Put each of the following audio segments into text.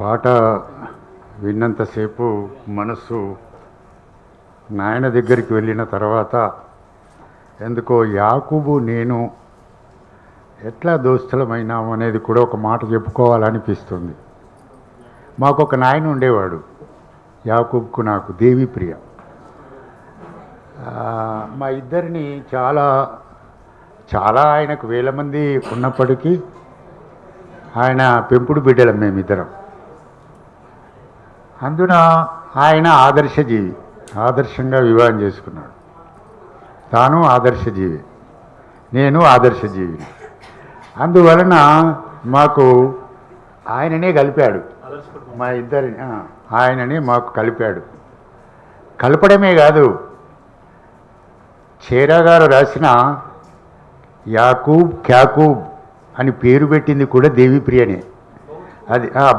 పాట విన్నంతసేపు మనసు నాయన దగ్గరికి వెళ్ళిన తర్వాత ఎందుకో యాకూబు నేను ఎట్లా దోస్తులమైనాము అనేది కూడా ఒక మాట చెప్పుకోవాలనిపిస్తుంది. మాకు ఒక నాయన ఉండేవాడు యాకూబ్కు నాకు దేవి ప్రియ మా ఇద్దరిని చాలా చాలా ఆయనకు వేల మంది ఉన్నప్పటికీ ఆయన పెంపుడు బిడ్డలం మేమిద్దరం. అందున ఆయన ఆదర్శజీవి ఆదర్శంగా వివాహం చేసుకున్నాడు. తాను ఆదర్శజీవి నేను ఆదర్శజీవి అందువలన మాకు ఆయననే కలిపాడు. మా ఇద్దరిని ఆయనని ఆయననే మాకు కలిపాడు. కలపడమే కాదు చేరా గారు రాసిన యాకూబ్ క్యాకూబ్ అని పేరు పెట్టింది కూడా దేవిప్రియనే. అది ఆ,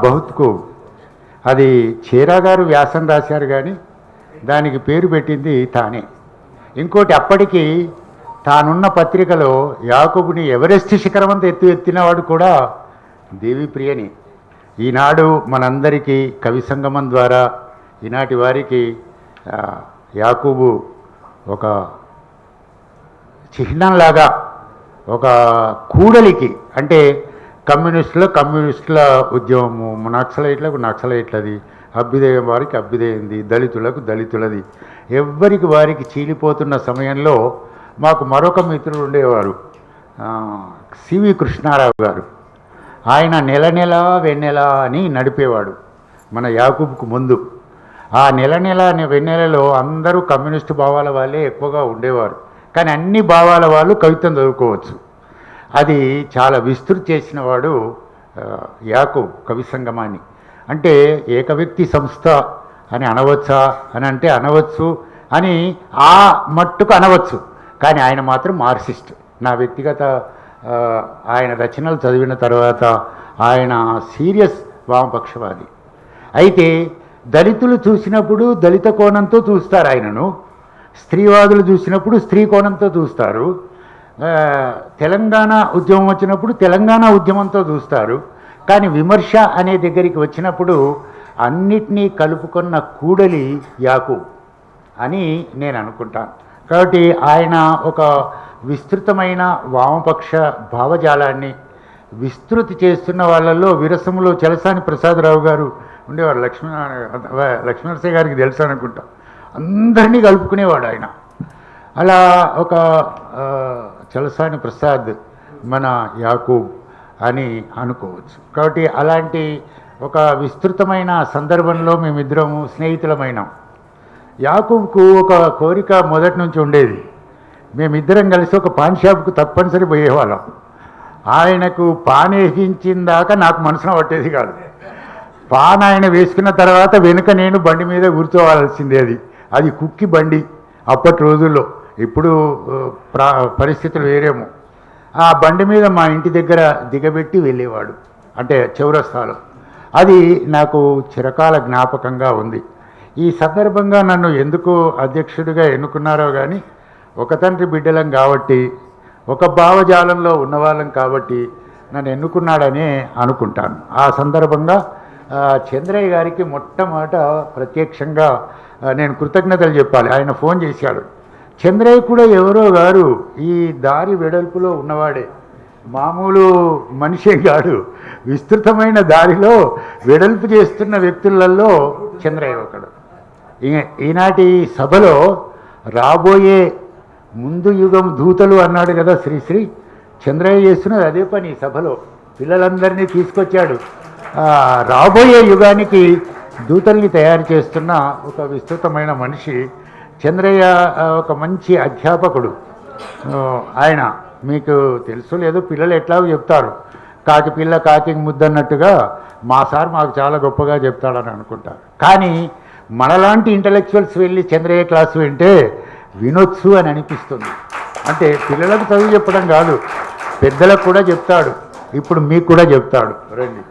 అది చీరాగారు వ్యాసం రాశారు కానీ దానికి పేరు పెట్టింది తానే. ఇంకోటి అప్పటికి తానున్న పత్రికలో యాకూబుని ఎవరెస్ట్ శిఖరం అంతా ఎత్తు ఎత్తినవాడు కూడా దేవిప్రియని ఈనాడు మనందరికీ కవి సంగమం ద్వారా ఈనాటి వారికి యాకూబు ఒక చిహ్నంలాగా ఒక కూడలికి అంటే కమ్యూనిస్టుల కమ్యూనిస్టుల ఉద్యమము నక్సలైట్లకు నక్సలైట్లది అభ్యుదయం వారికి అభ్యుదయంది దళితులకు దళితులది. ఎవ్వరికి వారికి చీలిపోతున్న సమయంలో మాకు మరొక మిత్రుడు ఉండేవారు సివి కృష్ణారావు గారు. ఆయన నెల నెల వెన్నెల అని నడిపేవాడు మన యాకూబ్కు ముందు. ఆ నెల నెల అనే వెన్నెలలో అందరూ కమ్యూనిస్టు భావాల వాళ్ళే ఎక్కువగా ఉండేవారు. కానీ అన్ని భావాల వాళ్ళు కవిత్వం చదువుకోవచ్చు. అది చాలా విస్తృతి చేసిన వాడు యాకు కవి సంగమాన్ని అంటే ఏక వ్యక్తి సంస్థ అని అనవచ్చా? అని అంటే అనవచ్చు. అని ఆ మట్టుకు అనవచ్చు. కానీ ఆయన మాత్రం మార్క్సిస్ట్. నా వ్యక్తిగత ఆయన రచనలు చదివిన తర్వాత ఆయన సీరియస్ వామపక్షవాది. అయితే దళితులు చూసినప్పుడు దళిత కోణంతో చూస్తారు ఆయనను. స్త్రీవాదులు చూసినప్పుడు స్త్రీ కోణంతో చూస్తారు. తెలంగాణ ఉద్యమం వచ్చినప్పుడు తెలంగాణ ఉద్యమంతో చూస్తారు. కానీ విమర్శ అనే దగ్గరికి వచ్చినప్పుడు అన్నిటినీ కలుపుకున్న కూడలి యాకు అని నేను అనుకుంటాను కాబట్టి ఆయన ఒక విస్తృతమైన వామపక్ష భావజాలాన్ని విస్తృతి చేస్తున్న వాళ్ళల్లో విరసములో చలసాని ప్రసాదరావు గారు ఉండేవారు. లక్ష్మీ లక్ష్మీనరసయ్య గారికి తెలుసు అనుకుంటా. అందరినీ కలుపుకునేవాడు ఆయన. అలా ఒక చలసాని ప్రసాద్ మన యాకూబ్ అని అనుకోవచ్చు. కాబట్టి అలాంటి ఒక విస్తృతమైన సందర్భంలో మేమిద్దరము స్నేహితులమైనాం. యాకూబ్కు ఒక కోరిక మొదటి నుంచి ఉండేది. మేమిద్దరం కలిసి ఒక పాన్ షాప్కు తప్పనిసరి పోయేవాళ్ళం. ఆయనకు పాన్ వేయించిన దాకా నాకు మనసున పట్టేది కాదు. పాన్ ఆయన వేసుకున్న తర్వాత వెనుక నేను బండి మీద కూర్చోవాల్సిందే అది. అది కుక్కి బండి అప్పటి రోజుల్లో. ఇప్పుడు ప్రా పరిస్థితులు వేరేమో. ఆ బండి మీద మా ఇంటి దగ్గర దిగబెట్టి వెళ్ళేవాడు. అంటే చౌరస్తాలో. అది నాకు చిరకాల జ్ఞాపకంగా ఉంది. ఈ సందర్భంగా నన్ను ఎందుకు అధ్యక్షుడిగా ఎన్నుకున్నారో కానీ ఒక తండ్రి బిడ్డలం కాబట్టి ఒక భావజాలంలో ఉన్నవాళ్ళం కాబట్టి నన్ను ఎన్నుకున్నాడనే అనుకుంటాను. ఆ సందర్భంగా చంద్రయ్య గారికి మొట్టమొదట ప్రత్యక్షంగా నేను కృతజ్ఞతలు చెప్పాలి. ఆయన ఫోన్ చేశాడు. చంద్రయ్య కూడా ఎవరో గారు ఈ దారి వెడల్పులో ఉన్నవాడే. మామూలు మనిషే కాడు. విస్తృతమైన దారిలో వెడల్పు చేస్తున్న వ్యక్తులలో చంద్రయ్య ఒకడు. ఈ- ఈనాటి సభలో రాబోయే ముందు యుగం దూతలు అన్నాడు కదా శ్రీశ్రీ చంద్రయ్య చేస్తున్నది అదే పని ఈ సభలో. పిల్లలందరినీ తీసుకొచ్చాడు. రాబోయే యుగానికి దూతల్ని తయారు చేస్తున్న ఒక విస్తృతమైన మనిషి చంద్రయ్య ఒక మంచి అధ్యాపకుడు. ఆయన మీకు తెలుసు లేదు పిల్లలు ఎట్లా చెప్తారు? కాకి పిల్ల కాకి ముద్దన్నట్టుగా మా సార్ మాకు చాలా గొప్పగా చెప్తాడని అనుకుంటారు కానీ మనలాంటి ఇంటలెక్చువల్స్ వెళ్ళి చంద్రయ్య క్లాసు వింటే వినొచ్చు అని అనిపిస్తుంది. అంటే పిల్లలకు చదువు చెప్పడం కాదు పెద్దలకు కూడా చెప్తాడు. ఇప్పుడు మీకు కూడా చెప్తాడు. రండి.